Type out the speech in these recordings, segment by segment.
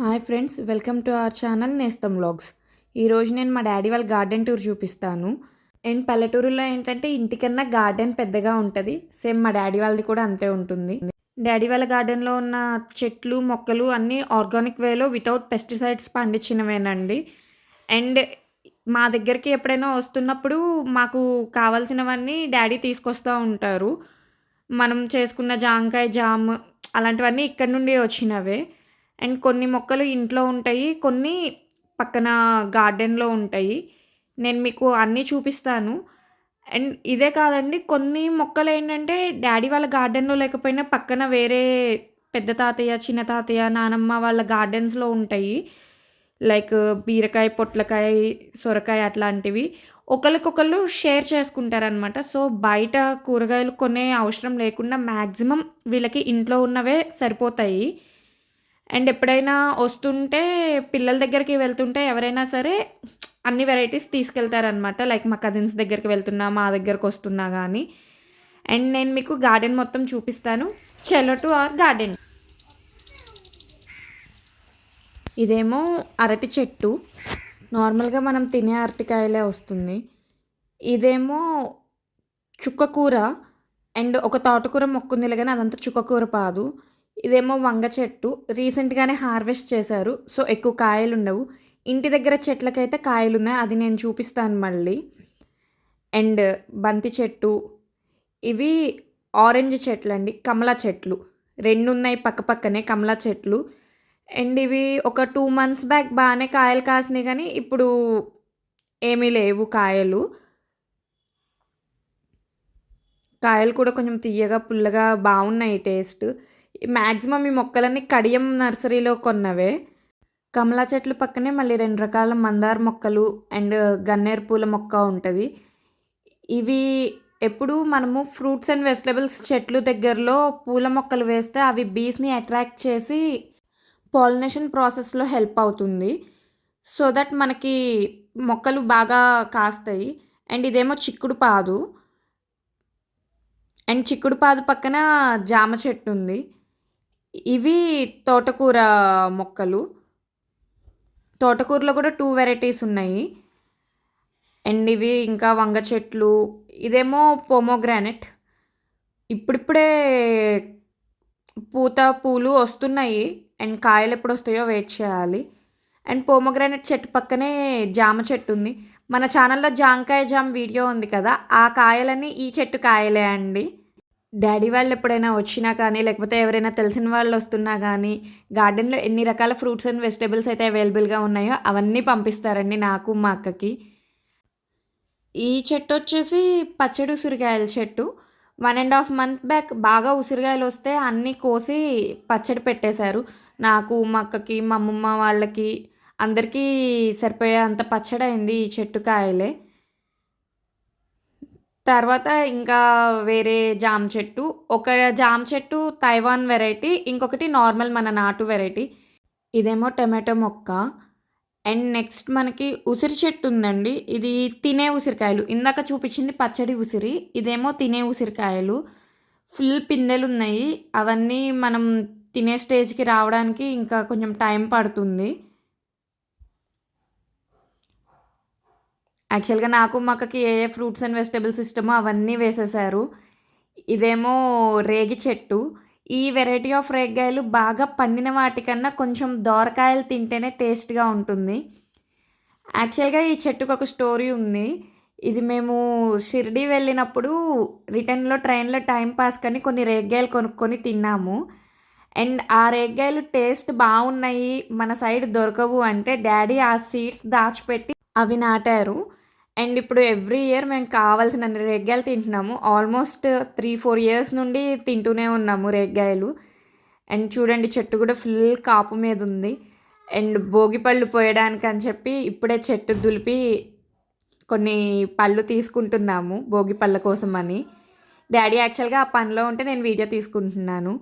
Hi friends welcome to our channel Nestham vlogs. ఈరోజు నేను మా డాడీ వాళ్ళ గార్డెన్ టూర్ చూపిస్తాను. అండ్ పల్లెటూరులో ఏంటంటే ఇంటికన్నా గార్డెన్ పెద్దగా ఉంటుంది. సేమ్ మా డాడీ వాళ్ళది కూడా అంతే ఉంటుంది. డాడీ వాళ్ళ గార్డెన్లో ఉన్న చెట్లు మొక్కలు అన్నీ ఆర్గానిక్ వేలో వితౌట్ పెస్టిసైడ్స్ పండించినవేనండి. అండ్ మా దగ్గరికి ఎప్పుడైనా వస్తున్నప్పుడు మాకు కావాల్సినవన్నీ డాడీ తీసుకొస్తూ ఉంటారు. మనం చేసుకున్న జాంకాయ జామ్ అలాంటివన్నీ ఇక్కడ నుండి వచ్చినవే. అండ్ కొన్ని మొక్కలు ఇంట్లో ఉంటాయి కొన్ని పక్కన గార్డెన్లో ఉంటాయి. నేను మీకు అన్నీ చూపిస్తాను. అండ్ ఇదే కాదండి కొన్ని మొక్కలు ఏంటంటే డాడీ వాళ్ళ గార్డెన్లో లేకపోయినా పక్కన వేరే పెద్ద తాతయ్య చిన్న తాతయ్య నానమ్మ వాళ్ళ గార్డెన్స్లో ఉంటాయి. లైక్ బీరకాయ పొట్లకాయ సొరకాయ అట్లాంటివి. ఒకరికొకళ్ళు షేర్ చేసుకుంటారనమాట సో బయట కూరగాయలు కొనే అవసరం లేకుండా మ్యాక్సిమం వీళ్ళకి ఇంట్లో ఉన్నవే సరిపోతాయి. అండ్ ఎప్పుడైనా వస్తుంటే పిల్లల దగ్గరికి వెళ్తుంటే ఎవరైనా సరే అన్ని వెరైటీస్ తీసుకెళ్తారనమాట లైక్ మా కజిన్స్ దగ్గరికి వెళ్తున్నా మా దగ్గరకు వస్తున్నా కానీ అండ్ నేను మీకు గార్డెన్ మొత్తం చూపిస్తాను. చెలో టు ఆర్ గార్డెన్ ఇదేమో అరటి చెట్టు. నార్మల్గా మనం తినే అరటికాయలే వస్తుంది. ఇదేమో చుక్కకూర అండ్ ఒక తోటకూర మొక్కుంది కానీ అదంతా చుక్కకూర పాదు. ఇదేమో వంగ చెట్టు. రీసెంట్గానే హార్వెస్ట్ చేశారు. సో ఎక్కువ కాయలు ఉండవు. ఇంటి దగ్గర చెట్లకైతే కాయలు ఉన్నాయి అది నేను చూపిస్తాను మళ్ళీ. అండ్ బంతి చెట్టు. ఇవి ఆరెంజ్ చెట్లు అండి. కమలా చెట్లు. రెండు ఉన్నాయి పక్క పక్కనే కమలా చెట్లు. అండ్ ఇవి ఒక టూ మంత్స్ బ్యాక్ బాగానే కాయలు కాసినాయి కానీ ఇప్పుడు ఏమీ లేవు కాయలు. కాయలు కూడా కొంచెం తీయగా పుల్లగా బాగున్నాయి టేస్ట్ మ్యాక్సిమం ఈ మొక్కలన్నీ కడియం నర్సరీలో కొన్నవే. కమలా చెట్లు పక్కనే మళ్ళీ రెండు రకాల మందార మొక్కలు అండ్ గన్నేరు పూల మొక్క ఉంటుంది. ఇవి ఎప్పుడు మనము ఫ్రూట్స్ అండ్ వెజిటబుల్స్ చెట్లు దగ్గరలో పూల మొక్కలు వేస్తే అవి బీస్ని అట్రాక్ట్ చేసి పాలినేషన్ ప్రాసెస్లో హెల్ప్ అవుతుంది. సో దట్ మనకి మొక్కలు బాగా కాస్తాయి. అండ్ ఇదేమో చిక్కుడు పాదు. అండ్ చిక్కుడు పాదు పక్కన జామ చెట్టు ఉంది. ఇవి తోటకూర మొక్కలు. తోటకూరలో కూడా టూ వెరైటీస్ ఉన్నాయి. అండ్ ఇవి ఇంకా వంగ చెట్లు ఇదేమో పోమోగ్రానెట్ ఇప్పుడిప్పుడే పూత పూలు వస్తున్నాయి. అండ్ కాయలు ఎప్పుడు వస్తాయో వెయిట్ చేయాలి. అండ్ పోమోగ్రానెట్ చెట్టు పక్కనే జామ చెట్టు ఉంది. మన ఛానల్లో జాంకాయ జామ్ వీడియో ఉంది కదా ఆ కాయలన్నీ ఈ చెట్టు కాయలే అండి. డాడీ వాళ్ళు ఎప్పుడైనా వచ్చినా కానీ లేకపోతే ఎవరైనా తెలిసిన వాళ్ళు వస్తున్నా కానీ గార్డెన్లో ఎన్ని రకాల ఫ్రూట్స్ అండ్ వెజిటేబుల్స్ అయితే అవైలబుల్గా ఉన్నాయో అవన్నీ పంపిస్తారండి నాకు మా అక్కకి. ఈ చెట్టు వచ్చేసి పచ్చడి ఉసిరికాయల చెట్టు. One and half month back బాగా ఉసిరికాయలు వస్తే అన్నీ కోసి పచ్చడి పెట్టేశారు. నాకు మా అక్కకి మా అమ్మమ్మ వాళ్ళకి అందరికీ సరిపోయే అంత పచ్చడి అయింది ఈ చెట్టు కాయలే. తర్వాత ఇంకా వేరే జామ చెట్టు. ఒక జామ చెట్టు తైవాన్ వెరైటీ ఇంకొకటి నార్మల్ మన నాటు వెరైటీ ఇదేమో టమాటో మొక్క. అండ్ నెక్స్ట్ మనకి ఉసిరి చెట్టు ఉందండి. ఇది తినే ఉసిరికాయలు. ఇందాక చూపించింది పచ్చడి ఉసిరి. ఇదేమో తినే ఉసిరికాయలు. ఫుల్ పిందెలు ఉన్నాయి. అవన్నీ మనం తినే స్టేజ్కి రావడానికి ఇంకా కొంచెం టైం పడుతుంది. యాక్చువల్గా నాకు మక్కకి ఏ ఏ ఫ్రూట్స్ అండ్ వెజిటబుల్స్ ఇష్టమో అవన్నీ వేసేసారు. ఇదేమో రేగి చెట్టు. ఈ వెరైటీ ఆఫ్ రేగ్గాయలు బాగా పండిన వాటికన్నా కొంచెం దోరకాయలు తింటేనే టేస్ట్గా ఉంటుంది. యాక్చువల్గా ఈ చెట్టుకు ఒక స్టోరీ ఉంది. ఇది మేము షిర్డీ వెళ్ళినప్పుడు రిటర్న్లో ట్రైన్లో టైం పాస్ కానీ కొన్ని రేగ్గాయలు కొనుక్కొని తిన్నాము. అండ్ ఆ రేగ్గాయలు టేస్ట్ బాగున్నాయి. మన సైడ్ దొరకవు అంటే డాడీ ఆ సీడ్స్ దాచిపెట్టి అవి నాటారు. అండ్ ఇప్పుడు ఎవ్రీ ఇయర్ మేము కావాల్సిన రేగ్గాయలు తింటున్నాము. ఆల్మోస్ట్ త్రీ ఫోర్ ఇయర్స్ నుండి తింటూనే ఉన్నాము రేగ్గాయలు. అండ్ చూడండి చెట్టు కూడా ఫుల్ కాపు మీద ఉంది. అండ్ భోగిపళ్ళు పోయడానికి అని చెప్పి ఇప్పుడే చెట్టు దులిపి కొన్ని పళ్ళు తీసుకుంటున్నాము భోగి పళ్ళ కోసం అని. డాడీ యాక్చువల్గా ఆ పనిలో ఉంటే నేను వీడియో తీసుకుంటున్నాను.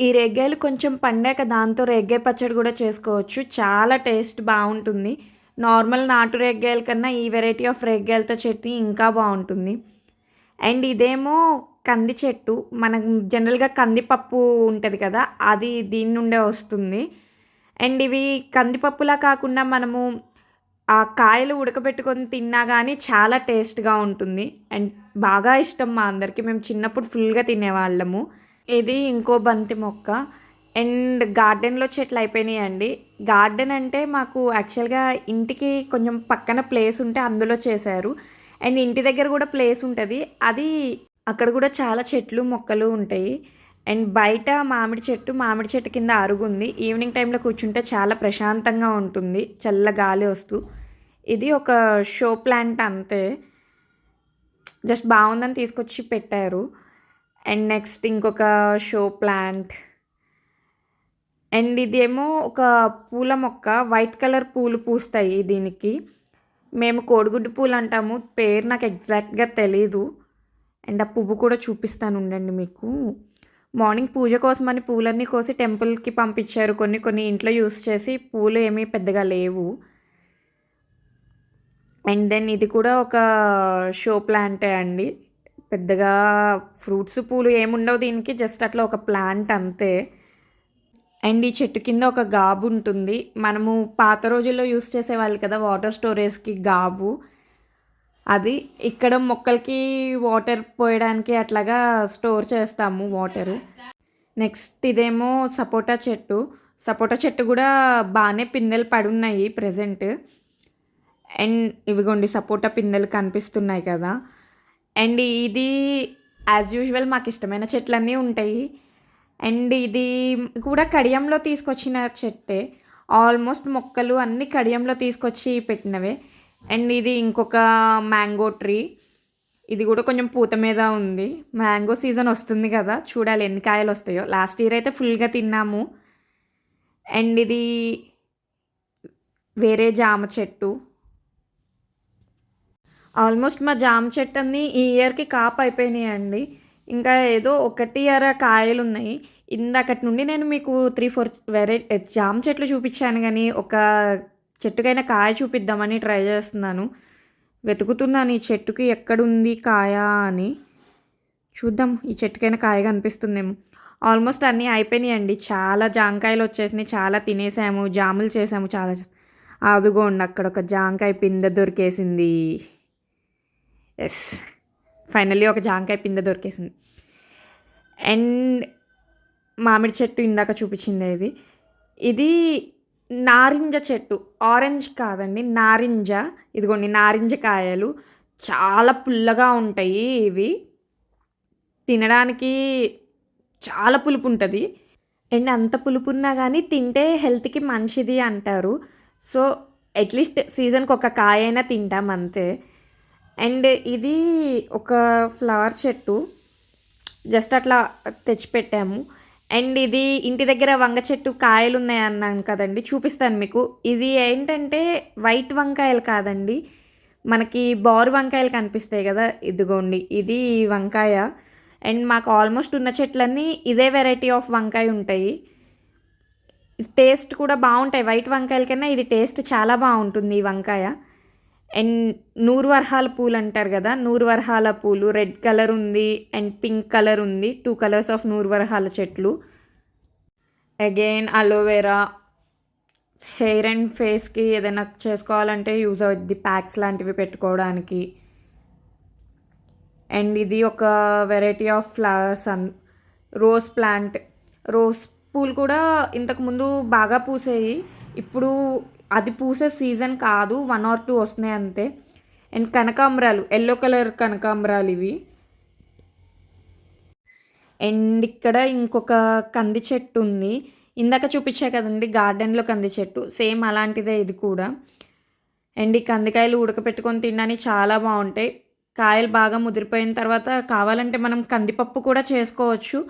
ఈ రేగ్గాయలు కొంచెం పండాక దాంతో రేగ్గాయ పచ్చడి కూడా చేసుకోవచ్చు. చాలా టేస్ట్ బాగుంటుంది. నార్మల్ నాటు రేగ్గాయల కన్నా ఈ వెరైటీ ఆఫ్ రేగ్గాయలతో చట్నీ ఇంకా బాగుంటుంది. అండ్ ఇదేమో కంది చెట్టు. మనకు జనరల్గా కందిపప్పు ఉంటుంది కదా అది దీని నుండే వస్తుంది. అండ్ ఇవి కందిపప్పులా కాకుండా మనము ఆ కాయలు ఉడకబెట్టుకొని తిన్నా కానీ చాలా టేస్ట్గా ఉంటుంది. అండ్ బాగా ఇష్టం మా అందరికీ. మేము చిన్నప్పుడు ఫుల్గా తినేవాళ్ళము. ఇది ఇంకో బంతి మొక్క. అండ్ గార్డెన్లో చెట్లు అయిపోయినాయండి గార్డెన్ అంటే మాకు యాక్చువల్గా ఇంటికి కొంచెం పక్కన ప్లేస్ ఉంటే అందులో చేశారు. అండ్ ఇంటి దగ్గర కూడా ప్లేస్ ఉంటుంది. అది అక్కడ కూడా చాలా చెట్లు మొక్కలు ఉంటాయి. అండ్ బయట మామిడి చెట్టు మామిడి చెట్టు కింద అరుగుంది. ఈవినింగ్ టైంలో కూర్చుంటే చాలా ప్రశాంతంగా ఉంటుంది. చల్ల గాలి వస్తూ. ఇది ఒక షో ప్లాంట్ అంతే. జస్ట్ బాగుందని తీసుకొచ్చి పెట్టారు. అండ్ నెక్స్ట్ ఇంకొక షో ప్లాంట్. అండ్ ఇదేమో ఒక పూల మొక్క వైట్ కలర్ పూలు పూస్తాయి దీనికి. మేము కోడిగుడ్డు పూలు అంటాము. పేరు నాకు ఎగ్జాక్ట్గా తెలీదు. అండ్ ఆ పువ్వు కూడా చూపిస్తాను ఉండండి మీకు. మార్నింగ్ పూజ కోసమని పూలన్నీ కోసి టెంపుల్కి పంపించారు. కొన్ని కొన్ని ఇంట్లో యూస్ చేసి పూలు ఏమీ పెద్దగా లేవు. అండ్ దెన్ ఇది కూడా ఒక షో ప్లాంటే అండి. పెద్దగా ఫ్రూట్స్ పూలు ఏముండవు దీనికి. జస్ట్ అట్లా ఒక ప్లాంట్ అంతే. అండ్ ఈ చెట్టు కింద ఒక గాబు ఉంటుంది. మనము పాత రోజుల్లో యూస్ చేసేవాళ్ళు కదా వాటర్ స్టోరేజ్కి గాబు. అది ఇక్కడ మొక్కలకి వాటర్ పోయడానికి అట్లాగా స్టోర్ చేస్తాము వాటరు. నెక్స్ట్ ఇదేమో సపోటా చెట్టు. సపోటా చెట్టు కూడా బాగానే పిందెలు పడున్నాయి ప్రజెంట్. అండ్ ఇవిగోండి సపోటా పిందెలు కనిపిస్తున్నాయి కదా. అండ్ ఇది యాజ్ యూజువల్ మాకు ఇష్టమైన చెట్లన్నీ ఉంటాయి. అండ్ ఇది కూడా కడియంలో తీసుకొచ్చిన చెట్టే. ఆల్మోస్ట్ మొక్కలు అన్ని కడియంలో తీసుకొచ్చి పెట్టినవే. అండ్ ఇది ఇంకొక మ్యాంగో ట్రీ. ఇది కూడా కొంచెం పూత మీద ఉంది. మ్యాంగో సీజన్ వస్తుంది కదా చూడాలి ఎన్ని కాయలు వస్తాయో. లాస్ట్ ఇయర్ అయితే ఫుల్గా తిన్నాము. అండ్ ఇది వేరే జామ చెట్టు. ఆల్మోస్ట్ మా జామ చెట్టు అన్నీ ఈ ఇయర్కి కాపు అయిపోయినాయండి. ఇంకా ఏదో ఒకటి అర కాయలు ఉన్నాయి ఇందాకటి నుండి నేను మీకు త్రీ ఫోర్ వెరై జామ చెట్లు చూపించాను కానీ ఒక చెట్టుకైనా కాయ చూపిద్దామని ట్రై చేస్తున్నాను. వెతుకుతున్నాను ఈ చెట్టుకి ఎక్కడుంది కాయ అని. చూద్దాం ఈ చెట్టుకైనా కాయ కనిపిస్తుందేమో. ఆల్మోస్ట్ అన్నీ అయిపోయినాయండి. చాలా జాంకాయలు వచ్చేసినాయి. చాలా తినేసాము. జాములు చేసాము. చాలా అదుగోండి అక్కడ ఒక జాంకాయ పిందె దొరికేసింది. ఎస్ ఫైనల్లీ ఒక జాంకాయ పిందె దొరికేసింది. అండ్ మామిడి చెట్టు ఇందాక చూపించింది ఇది. ఇది నారింజ చెట్టు. ఆరెంజ్ కాదండి నారింజ. ఇదిగోండి నారింజ కాయలు. చాలా పుల్లగా ఉంటాయి ఇవి. తినడానికి చాలా పులుపు ఉంటుంది. అండ్ అంత పులుపు ఉన్నా కానీ తింటే హెల్త్కి మంచిది అంటారు. సో అట్లీస్ట్ సీజన్కి ఒక కాయ అయినా తింటాం అంతే. అండ్ ఇది ఒక ఫ్లవర్ చెట్టు. జస్ట్ అట్లా తెచ్చిపెట్టాము. అండ్ ఇది ఇంటి దగ్గర వంగ చెట్టు కాయలు ఉన్నాయి అన్నాను కదండి. చూపిస్తాను మీకు. ఇది ఏంటంటే వైట్ వంకాయలు కాదండి. మనకి బారు వంకాయలు కనిపిస్తాయి కదా ఇదిగోండి. ఇది వంకాయ. అండ్ మాకు ఆల్మోస్ట్ ఉన్న చెట్లన్నీ ఇదే వెరైటీ ఆఫ్ వంకాయ ఉంటాయి. టేస్ట్ కూడా బాగుంటాయి. వైట్ వంకాయల కన్నా ఇది టేస్ట్ చాలా బాగుంటుంది ఈ వంకాయ. అండ్ నూరు వరహాల పూలు అంటారు కదా నూరు వరహాల పూలు రెడ్ కలర్ ఉంది అండ్ పింక్ కలర్ ఉంది టూ కలర్స్ ఆఫ్ నూరు వరహాల చెట్లు. అగైన్ అలోవెరా హెయిర్ అండ్ ఫేస్కి ఏదైనా చేసుకోవాలంటే యూజ్ అవుద్ది ప్యాక్స్ లాంటివి పెట్టుకోవడానికి. అండ్ ఇది ఒక variety of flowers and rose plant rose పూలు కూడా ఇంతకుముందు బాగా పూసేయి ఇప్పుడు అది పూసే సీజన్ కాదు వన్ ఆర్ టూ వస్తున్నాయి అంతే. అండ్ కనకాంబరాలు ఎల్లో కలర్ కనకాంబరాలు ఇవి. అండ్ ఇక్కడ ఇంకొక కంది చెట్టు ఉంది. ఇందాక చూపించా కదండి గార్డెన్లో కంది చెట్టు. సేమ్ అలాంటిదే ఇది కూడా. అండ్ ఈ కందికాయలు ఉడకపెట్టుకొని తినడానికి చాలా బాగుంటాయి. కాయలు బాగా ముదిరిపోయిన తర్వాత కావాలంటే మనం కందిపప్పు కూడా చేసుకోవచ్చు.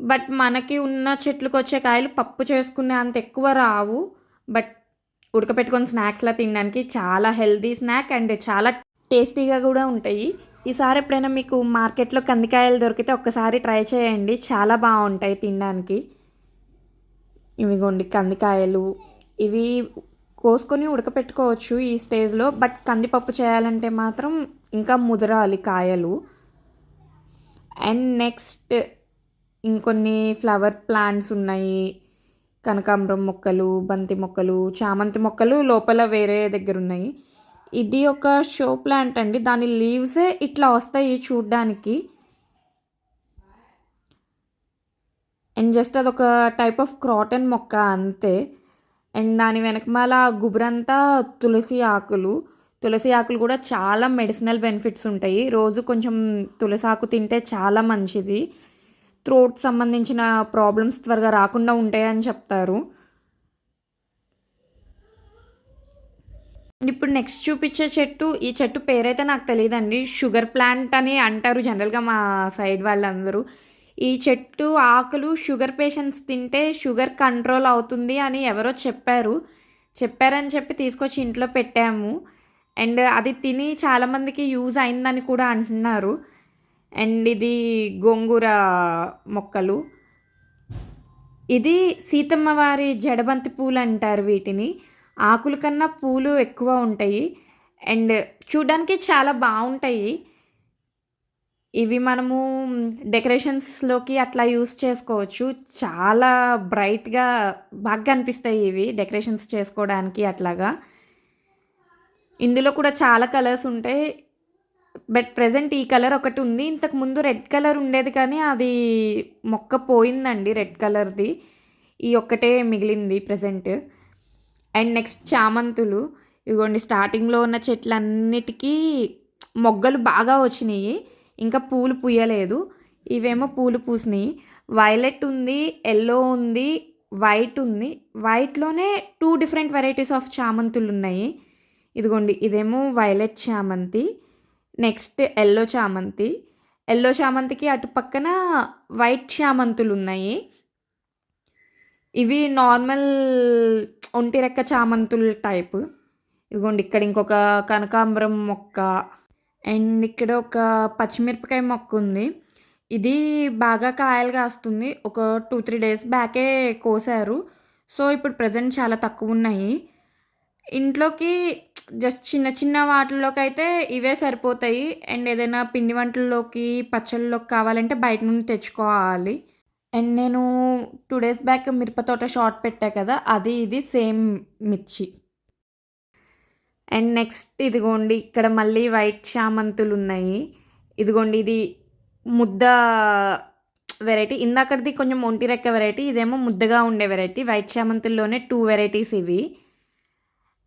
బట్ మనకి ఉన్న చెట్లకు వచ్చే కాయలు పప్పు చేసుకునే అంత ఎక్కువ రావు. బట్ ఉడకపెట్టుకొని స్నాక్స్లా తినడానికి చాలా హెల్దీ స్నాక్ అండ్ చాలా టేస్టీగా కూడా ఉంటాయి. ఈసారి ఎప్పుడైనా మీకు మార్కెట్లో కందికాయలు దొరికితే ఒక్కసారి ట్రై చేయండి. చాలా బాగుంటాయి తినడానికి. ఇవిగోండి కందికాయలు. ఇవి కోసుకొని ఉడకపెట్టుకోవచ్చు ఈ స్టేజ్లో. బట్ కందిపప్పు చేయాలంటే మాత్రం ఇంకా ముదరాలి కాయలు. అండ్ నెక్స్ట్ ఇంకొన్ని ఫ్లవర్ ప్లాంట్స్ ఉన్నాయి. కనకాంబరం మొక్కలు బంతి మొక్కలు చామంతి మొక్కలు లోపల వేరే దగ్గర ఉన్నాయి ఇది ఒక షో ప్లాంట్ అండి. దాని లీవ్సే ఇట్లా వస్తాయి చూడ్డానికి. అండ్ జస్ట్ అదొక టైప్ ఆఫ్ క్రాటన్ మొక్క అంతే. అండ్ దాని వెనకమాల గుబురంతా తులసి ఆకులు. తులసి ఆకులు కూడా చాలా మెడిసినల్ బెనిఫిట్స్ ఉంటాయి. రోజు కొంచెం తులసి ఆకు తింటే చాలా మంచిది. త్రోట్ సంబంధించిన ప్రాబ్లమ్స్ త్వరగా రాకుండా ఉంటాయని చెప్తారు. ఇప్పుడు నెక్స్ట్ చూపించే చెట్టు ఈ చెట్టు పేరైతే నాకు తెలియదండి షుగర్ ప్లాంట్ అని అంటారు జనరల్గా మా సైడ్ వాళ్ళందరూ. ఈ చెట్టు ఆకులు షుగర్ పేషెంట్స్ తింటే షుగర్ కంట్రోల్ అవుతుంది అని ఎవరో చెప్పారు. చెప్పారని చెప్పి తీసుకొచ్చి ఇంట్లో పెట్టాము. అండ్ అది తిని చాలామందికి యూజ్ అయిందని కూడా అంటున్నారు. అండ్ ఇది గోంగూర మొక్కలు. ఇది సీతమ్మ వారి జడబంతి పూలు అంటారు వీటిని. ఆకుల కన్నా పూలు ఎక్కువ ఉంటాయి. అండ్ చూడడానికి చాలా బాగుంటాయి. ఇవి మనము డెకరేషన్స్లోకి అట్లా యూస్ చేసుకోవచ్చు. చాలా బ్రైట్గా బాగా కనిపిస్తాయి ఇవి డెకరేషన్స్ చేసుకోవడానికి అట్లాగా. ఇందులో కూడా చాలా కలర్స్ ఉంటాయి. బట్ ప్రజెంట్ ఈ కలర్ ఒకటి ఉంది. ఇంతకు ముందు రెడ్ కలర్ ఉండేది కానీ అది మొక్క పోయిందండి రెడ్ కలర్ది. ఈ ఒక్కటే మిగిలింది ప్రజెంట్ అండ్ నెక్స్ట్ చామంతులు. ఇదిగోండి స్టార్టింగ్లో ఉన్న చెట్లన్నిటికీ మొగ్గలు బాగా వచ్చినాయి. ఇంకా పూలు పూయలేదు. ఇవేమో పూలు పూసినాయి. వైలెట్ ఉంది ఎల్లో ఉంది వైట్ ఉంది. వైట్లోనే టూ డిఫరెంట్ వెరైటీస్ ఆఫ్ చామంతులు ఉన్నాయి ఇదిగోండి ఇదేమో వైలెట్ చామంతి. నెక్స్ట్ ఎల్లో చామంతి. ఎల్లో చామంతికి అటు పక్కన వైట్ చామంతులు ఉన్నాయి. ఇవి నార్మల్ ఒంటి రెక్క చామంతుల టైప్. ఇదిగోండి ఇక్కడ ఇంకొక కనకాంబరం మొక్క. అండ్ ఇక్కడ ఒక పచ్చిమిరపకాయ మొక్క ఉంది. ఇది బాగా కాయలు కాస్తుంది. ఒక టూ త్రీ డేస్ బ్యాకే కోసారు. సో ఇప్పుడు ప్రజెంట్ చాలా తక్కువ ఉన్నాయి. ఇంట్లోకి జస్ట్ చిన్న చిన్న వాటిల్లోకి అయితే ఇవే సరిపోతాయి. అండ్ ఏదైనా పిండి వంటల్లోకి పచ్చళ్ళలోకి కావాలంటే బయట నుండి తెచ్చుకోవాలి. అండ్ నేను టూ డేస్ బ్యాక్ మిరపతోట షార్ట్ పెట్టా కదా అది ఇది సేమ్ మిర్చి. అండ్ నెక్స్ట్ ఇదిగోండి ఇక్కడ మళ్ళీ వైట్ చామంతులు ఉన్నాయి ఇదిగోండి ఇది ముద్ద వెరైటీ. ఇందాకటిది కొంచెం ఒంటి రెక్క వెరైటీ ఇదేమో ముద్దగా ఉండే వెరైటీ. వైట్ చామంతుల్లోనే టూ వెరైటీస్ ఇవి.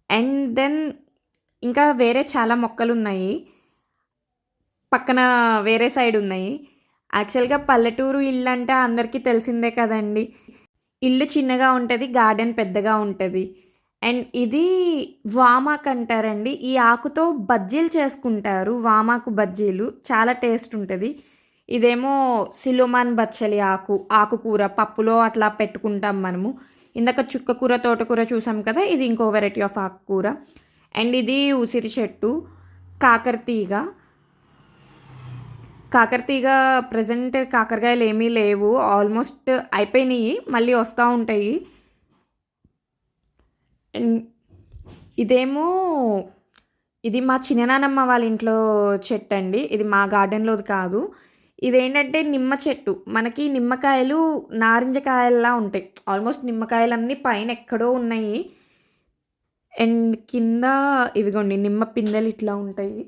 అండ్ దెన్ ఇంకా వేరే చాలా మొక్కలు ఉన్నాయి పక్కన వేరే సైడ్ ఉన్నాయి. యాక్చువల్గా పల్లెటూరు ఇల్లు అంటే అందరికీ తెలిసిందే కదండి. ఇల్లు చిన్నగా ఉంటుంది గార్డెన్ పెద్దగా ఉంటుంది. అండ్ ఇది వామాక్ అంటారండి. ఈ ఆకుతో బజ్జీలు చేసుకుంటారు వామాకు బజ్జీలు. చాలా టేస్ట్ ఉంటుంది. ఇదేమో సిలోమాన్ బచ్చలి ఆకు ఆకుకూర పప్పులో అట్లా పెట్టుకుంటాం మనము. ఇందాక చుక్కకూర తోటకూర చూసాం కదా ఇది ఇంకో వెరైటీ ఆఫ్ ఆకుకూర. అండ్ ఇది ఉసిరి చెట్టు కాకరతీగ కాకరతీగ ప్రజెంట్ కాకరకాయలు ఏమీ లేవు. ఆల్మోస్ట్ అయిపోయినాయి మళ్ళీ వస్తూ ఉంటాయి. ఇదేమో ఇది మా చిన్ననానమ్మ వాళ్ళ ఇంట్లో చెట్టు అండి. ఇది మా గార్డెన్లోది కాదు. ఇదేంటంటే నిమ్మ చెట్టు. మనకి నిమ్మకాయలు నారింజ కాయల్లా ఉంటాయి. ఆల్మోస్ట్ నిమ్మకాయలన్నీ పైన ఎక్కడో ఉన్నాయి. అండ్ కింద ఇవిగోండి నిమ్మ పిందెలు ఇట్లా ఉంటాయి.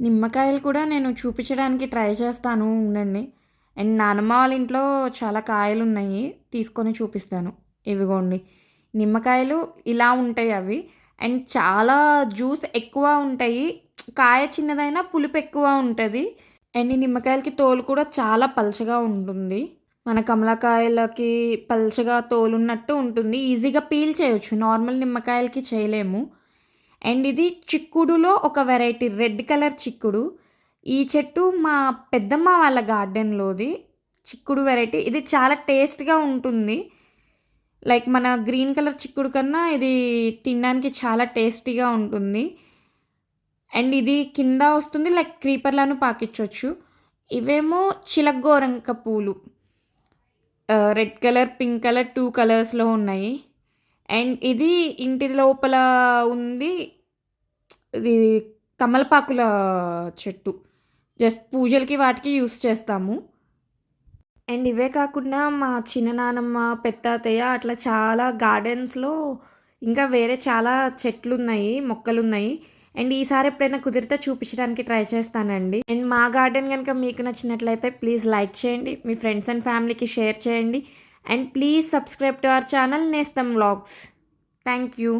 నిమ్మకాయలు కూడా నేను చూపించడానికి ట్రై చేస్తాను ఉండండి. అండ్ నానమ్మ వాళ్ళ ఇంట్లో చాలా కాయలు ఉన్నాయి తీసుకొని చూపిస్తాను. ఇవిగోండి నిమ్మకాయలు ఇలా ఉంటాయి అవి. అండ్ చాలా జ్యూస్ ఎక్కువ ఉంటాయి. కాయ చిన్నదైనా పులుపు ఎక్కువ ఉంటుంది. అండ్ ఈ నిమ్మకాయలకి తోలు కూడా చాలా పలచగా ఉంటుంది. మన కమలకాయలకి పలచగా తోలున్నట్టు ఉంటుంది. ఈజీగా పీల్ చేయొచ్చు. నార్మల్ నిమ్మకాయలకి చేయలేము. అండ్ ఇది చిక్కుడులో ఒక వెరైటీ రెడ్ కలర్ చిక్కుడు. ఈ చెట్టు మా పెద్దమ్మ వాళ్ళ గార్డెన్లోది. చిక్కుడు వెరైటీ. ఇది చాలా టేస్ట్గా ఉంటుంది. లైక్ మన గ్రీన్ కలర్ చిక్కుడు కన్నా ఇది తినడానికి చాలా టేస్టీగా ఉంటుంది. అండ్ ఇది కింద వస్తుంది. లైక్ క్రీపర్లను పాకించవచ్చు ఇవేమో చిలగోరంక పూలు. Red colour pink colour two కలర్స్లో ఉన్నాయి. అండ్ ఇది ఇంటి లోపల ఉంది. ఇది తమలపాకుల చెట్టు. జస్ట్ పూజలకి వాటికి యూస్ చేస్తాము. అండ్ ఇవే కాకుండా మా చిన్ననానమ్మ పెత్తాతయ్య అట్లా చాలా గార్డెన్స్లో ఇంకా వేరే చాలా చెట్లు ఉన్నాయి మొక్కలు ఉన్నాయి అండ్ ఈసారి ఎప్పుడైనా కుదిరితే చూపించడానికి ట్రై చేస్తానండి. అండ్ మా గార్డెన్ కనుక మీకు నచ్చినట్లయితే ప్లీజ్ లైక్ చేయండి. మీ ఫ్రెండ్స్ అండ్ ఫ్యామిలీకి షేర్ చేయండి. And please subscribe to our channel Nestham vlogs. Thank you.